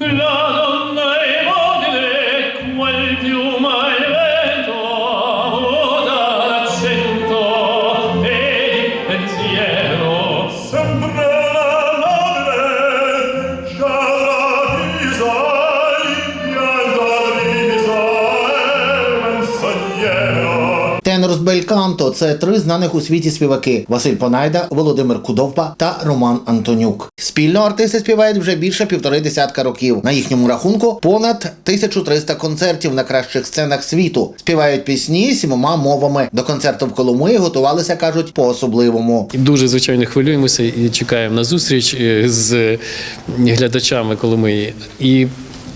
love. Menzognero. Тенор Бельканто це три знаних у світі співаки: Василь Понайда, Володимир Кудовпа та Роман Антонюк. Спільно артисти співають вже більше півтори десятка років. На їхньому рахунку понад 1300 концертів на кращих сценах світу. Співають пісні сімома мовами. До концерту в Коломиї готувалися, кажуть, по-особливому. Дуже звичайно хвилюємося і чекаємо на зустріч е, з глядачами Коломиї. І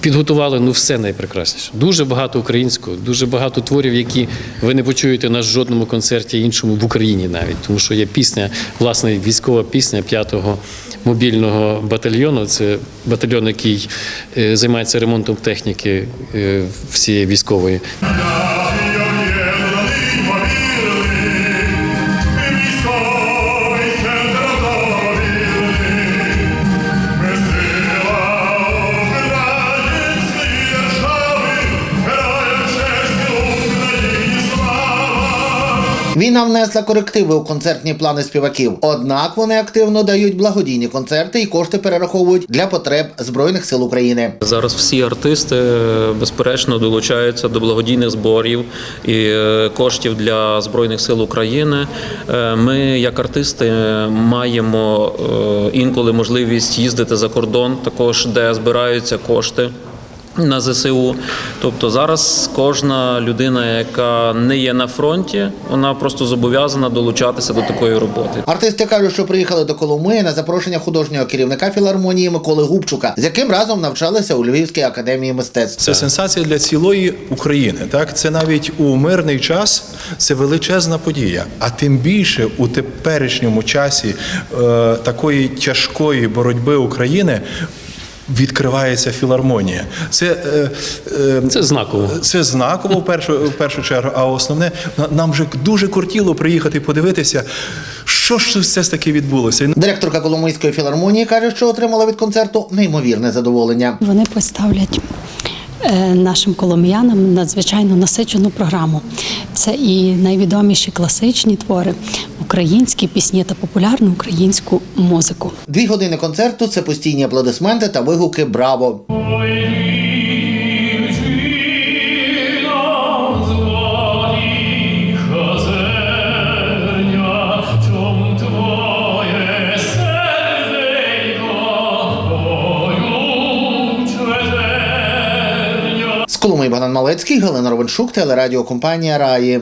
підготували ну все найпрекрасніше. Дуже багато українського, дуже багато творів, які ви не почуєте на жодному концерті іншому в Україні навіть, тому що є пісня, власне, військова пісня 5-го мобільного батальйону. Це батальйон, який е, займається ремонтом техніки е, всієї військової. Війна внесла корективи у концертні плани співаків. Однак вони активно дають благодійні концерти і кошти перераховують для потреб збройних сил України. Зараз всі артисти е, безперечно долучаються до благодійних зборів і е, коштів для збройних сил України. Е, Ми, як артисти, маємо інколи можливість їздити за кордон, також де збираються кошти. На ЗСУ, тобто зараз кожна людина, яка не є на фронті, вона просто зобов'язана долучатися до такої роботи. Артисти кажуть, що приїхали до Коломиї на запрошення художнього керівника філармонії Миколи Губчука, з яким разом навчалися у Львівській академії мистецтв. Це сенсація для цілої України. Так, це навіть у мирний час це величезна подія. А тим більше у теперішньому часі е, такої тяжкої боротьби України. Відкривається філармонія. Це, е, е, Це знаково. це знаково в першу, в першу чергу. А основне, на- нам вже дуже кортіло приїхати подивитися, що ж все ж таки відбулося. Директорка Коломийської філармонії каже, що отримала від концерту неймовірне задоволення. Вони представлять е, нашим коломиянам надзвичайно насичену програму. Це і найвідоміші класичні твори, українські пісні та популярну українську музику. Дві години концерту це постійні аплодисменти та вигуки Браво! Коломиї Богдан Малецький, Галина Ровеншук, телерадіокомпанія Раї.